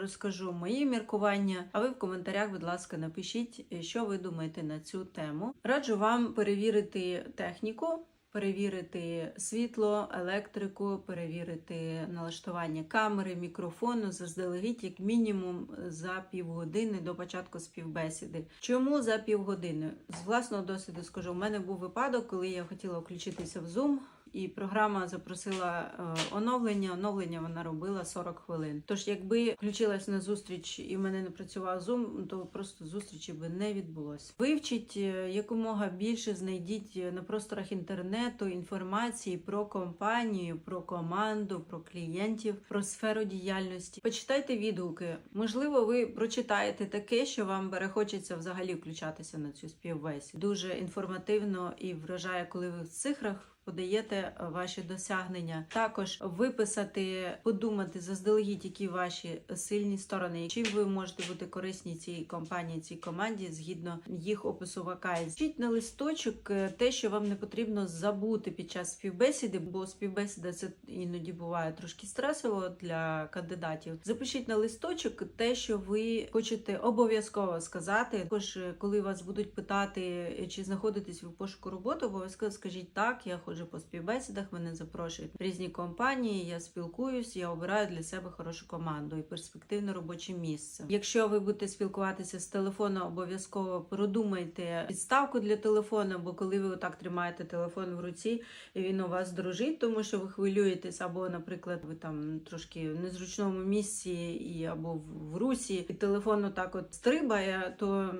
розкажу мої міркування. А ви в коментарях, будь ласка, напишіть, е, що ви думаєте на цю тему. Раджу вам перевірити техніку. Перевірити світло, електрику, перевірити налаштування камери, мікрофону заздалегідь, як мінімум за півгодини до початку співбесіди. Чому за півгодини? З власного досвіду скажу, у мене був випадок, коли я хотіла включитися в Zoom. І програма запросила е, оновлення. Оновлення вона робила 40 хвилин. Тож, якби включилась на зустріч і в мене не працював Zoom, то просто зустрічі би не відбулось. Вивчіть е, якомога більше, знайдіть е, на просторах інтернету інформації про компанію, про команду, про клієнтів, про сферу діяльності. Почитайте відгуки. Можливо, ви прочитаєте таке, що вам перехочеться взагалі включатися на цю співбесіду. Дуже інформативно і вражає, коли ви в цифрах подаєте ваші досягнення. Також виписати, подумати заздалегідь, які ваші сильні сторони, чим ви можете бути корисні цій компанії, цій команді згідно їх опису вакансій. Вчіть на листочок е, те, що вам не потрібно забути під час співбесіди, бо співбесіда це іноді буває трошки стресово для кандидатів. Запишіть на листочок те, що ви хочете обов'язково сказати. Також, е, коли вас будуть питати, е, чи знаходитесь ви в пошуку роботи, обов'язково скажіть так, я ходжу по співбесідах, мене запрошують різні компанії. Я спілкуюсь, я обираю для себе хорошу команду і перспективне робоче місце. Якщо ви будете спілкуватися з телефону, обов'язково продумайте підставку для телефону, бо коли ви отак тримаєте телефон в руці, і він у вас дрожить, тому що ви хвилюєтесь, або, наприклад, ви там трошки в незручному місці, і або в русі, і телефон отак от стрибає, то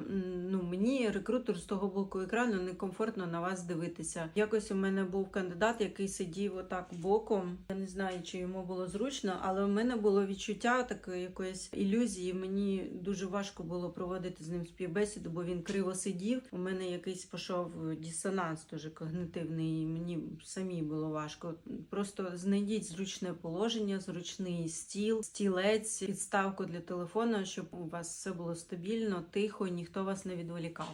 ну мені рекрутер з того боку екрану некомфортно на вас дивитися. Якось у мене був кандидат, який сидів отак боком. Я не знаю, чи йому було зручно, але в мене було відчуття такої якоїсь ілюзії. Мені дуже важко було проводити з ним співбесіду, бо він криво сидів. У мене якийсь пішов дисонанс дуже когнитивний. і Мені самі було важко. Просто знайдіть зручне положення, зручний стіл, стілець, підставку для телефону, щоб у вас все було стабільно, тихо, ніхто вас не відволікав.